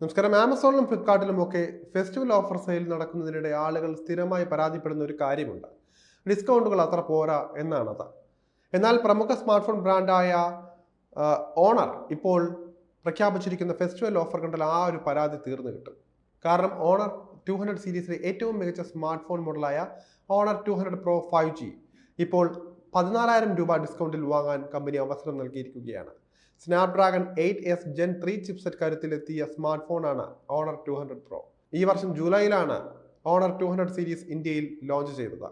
നമസ്കാരം. ആമസോണിലും ഫ്ലിപ്കാർട്ടിലും ഒക്കെ festival offer sale നടക്കുന്നതിനിടെ ആളുകൾ സ്ഥിരമായി പരാതിപ്പെടുന്ന ഒരു കാര്യമുണ്ട്. ഡിസ്കൗണ്ടുകൾ അത്ര പോരാ എന്നാണത്. എന്നാൽ പ്രമുഖ സ്മാർട്ട് ഫോൺ ബ്രാൻഡായ ഓണർ ഇപ്പോൾ പ്രഖ്യാപിച്ചിരിക്കുന്ന ഫെസ്റ്റിവൽ ഓഫർ കണ്ടാൽ ആ ഒരു പരാതി തീർന്നു കിട്ടും. കാരണം ഓണർ ടു ഹൺഡ്രഡ് സീരീസിലെ ഏറ്റവും മികച്ച smart phone മോഡലായ Honor two hundred pro five G ഇപ്പോൾ പതിനാലായിരം രൂപ ഡിസ്കൗണ്ടിൽ വാങ്ങാൻ കമ്പനി അവസരം നൽകിയിരിക്കുകയാണ്. Snapdragon eight S Gen three chipset കരുത്തിലെത്തിയ smart ഫോണാണ് ഓണർ ടു ഹൺഡ്രഡ് പ്രോ ഈ വർഷം ജൂലൈയിലാണ് ഓണർ ടു ഹൺഡ്രഡ് സീരീസ് ഇന്ത്യയിൽ ലോഞ്ച് ചെയ്തത്.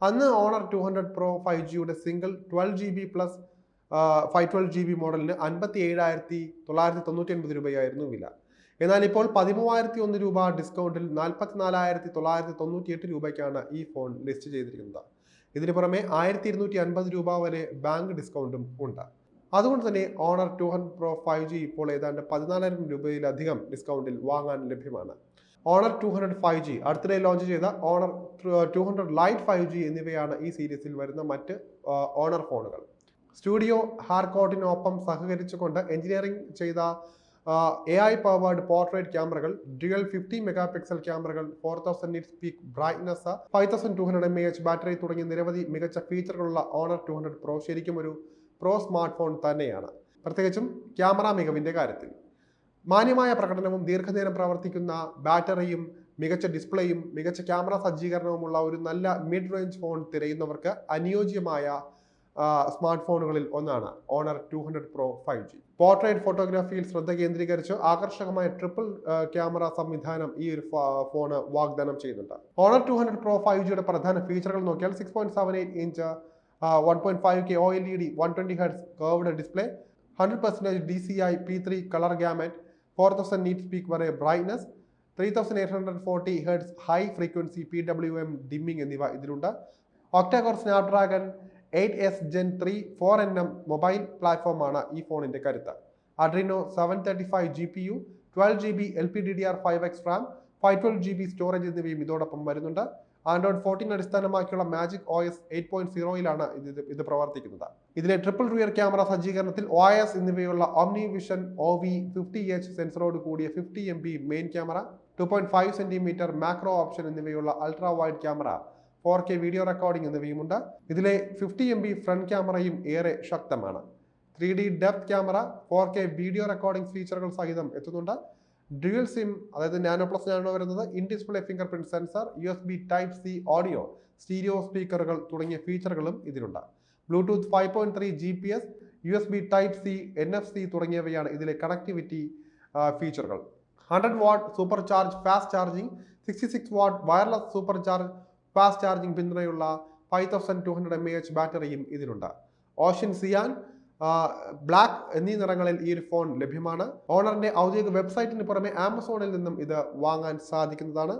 അന്ന് Honor two hundred pro five ജിയുടെ single twelve G B plus five twelve G B മോഡലിന് അൻപത്തി ഏഴായിരത്തി തൊള്ളായിരത്തി തൊണ്ണൂറ്റി ഒൻപത് രൂപയായിരുന്നു വില. എന്നാൽ ഇപ്പോൾ പതിമൂവായിരത്തി ഒന്ന് രൂപ ഡിസ്കൗണ്ടിൽ നാൽപ്പത്തി നാലായിരത്തി തൊള്ളായിരത്തി തൊണ്ണൂറ്റി എട്ട് രൂപയ്ക്കാണ് ഈ ഫോൺ ലിസ്റ്റ് ചെയ്തിരിക്കുന്നത്. ഇതിന് പുറമെ ആയിരത്തി ഇരുന്നൂറ്റി അൻപത് രൂപ വരെ ബാങ്ക് ഡിസ്കൗണ്ടും ഉണ്ട്. അതുകൊണ്ട് തന്നെ Honor two hundred pro five G ഇപ്പോൾ ഏതാണ്ട് പതിനാലായിരം രൂപയിലധികം ഡിസ്കൗണ്ടിൽ വാങ്ങാൻ ലഭ്യമാണ്. Honor two hundred five G അടുത്തിടെ ലോഞ്ച് ചെയ്ത Honor two hundred light five G എന്നിവയാണ് ഈ സീരീസിൽ വരുന്ന മറ്റ് ഓണർ ഫോണുകൾ. സ്റ്റുഡിയോ ഹാർക്കോട്ടിനൊപ്പം സഹകരിച്ചുകൊണ്ട് എഞ്ചിനീയറിംഗ് ചെയ്ത എ ഐ പവേർഡ് പോർട്രേറ്റ് ക്യാമറകൾ ഡ്യുവൽ ഫിഫ്റ്റി മെഗാ പിക്സൽ ക്യാമറകൾ four thousand nit speak brightness five thousand two hundred M A H battery തുടങ്ങിയ നിരവധി മികച്ച ഫീച്ചറുകളുള്ള ഓണർ ടു ഹൺഡ്രഡ് പ്രോ ശരിക്കും ഒരു പ്രോ സ്മാർട്ട് ഫോൺ തന്നെയാണ്. പ്രത്യേകിച്ചും ക്യാമറ മികവിന്റെ കാര്യത്തിൽ. മാന്യമായ പ്രകടനവും ദീർഘനേരം പ്രവർത്തിക്കുന്ന ബാറ്ററിയും മികച്ച ഡിസ്പ്ലേയും മികച്ച ക്യാമറ സജ്ജീകരണവുമുള്ള ഒരു നല്ല മിഡ് റേഞ്ച് ഫോൺ തിരയുന്നവർക്ക് അനുയോജ്യമായ സ്മാർട്ട് ഫോണുകളിൽ ഒന്നാണ്. Honor two hundred pro five G portrait ഫോട്ടോഗ്രാഫിയിൽ ശ്രദ്ധ കേന്ദ്രീകരിച്ച് ആകർഷകമായ ട്രിപ്പിൾ ക്യാമറ സംവിധാനം ഈ ഒരു ഫോണ് വാഗ്ദാനം ചെയ്യുന്നുണ്ട്. Honor two hundred pro five ജിയുടെ പ്രധാന ഫീച്ചറുകൾ നോക്കിയാൽ six point seven eight inch one point five K O L E D one twenty hertz curved display hundred percentage D C I P three colour gamut four thousand nit speak വരെ brightness three thousand eight hundred forty hertz high frequency P W M dimming എന്നിവ ഇതിലുണ്ട്. Octacore Snapdragon eight S Gen three four N M mobile പ്ലാറ്റ്ഫോമാണ് ഈ ഫോണിന്റെ കരുത്ത്. Adreno seven thirty five G P U twelve G B L P D D R five X RAM five twelve G B storage എന്നിവയും ഇതോടൊപ്പം വരുന്നുണ്ട്. Android fourteen അടിസ്ഥാനമാക്കിയുള്ള Magic O S eight point സീറോയിലാണ് ഇത് ഇത് പ്രവർത്തിക്കുന്നത്. ഇതിലെ ട്രിപ്പിൾ റിയർ ക്യാമറ സജ്ജീകരണത്തിൽ O S എന്നിവയുള്ള OmniVision O V fifty H സെൻസറോട് കൂടിയ fifty M B main camera two point five centimetre macro option എന്നിവയുള്ള ultra wide camera four K video recording എന്നിവയുമുണ്ട് ഇതിലെ fifty M B front ക്യാമറയും ഏറെ ശക്തമാണ്. Three D depth camera four K video recording ഫീച്ചറുകൾ സഹിതം എത്തുന്നുണ്ട്. Dual SIM അതായത് nano plus nano വരുന്നത് in display fingerprint sensor U S B type C audio stereo സ്പീക്കറുകൾ തുടങ്ങിയ ഫീച്ചറുകളും ഇതിലുണ്ട്. Bluetooth five point three G P S U S B type C N F C തുടങ്ങിയവയാണ് ഇതിലെ connectivity ഫീച്ചറുകൾ hundred watt super charge fast charging sixty six watt wireless super charge fast charging പിന്തുണയുള്ള five thousand two hundred M A H ബാറ്ററിയും ഇതിലുണ്ട്. Ocean സിയാൻ black എന്നീ നിറങ്ങളിൽ ഈ ഒരു phone ലഭ്യമാണ്. ഓണറിന്റെ ഔദ്യോഗിക വെബ്സൈറ്റിന് പുറമെ ആമസോണിൽ നിന്നും ഇത് വാങ്ങാൻ സാധിക്കുന്നതാണ്.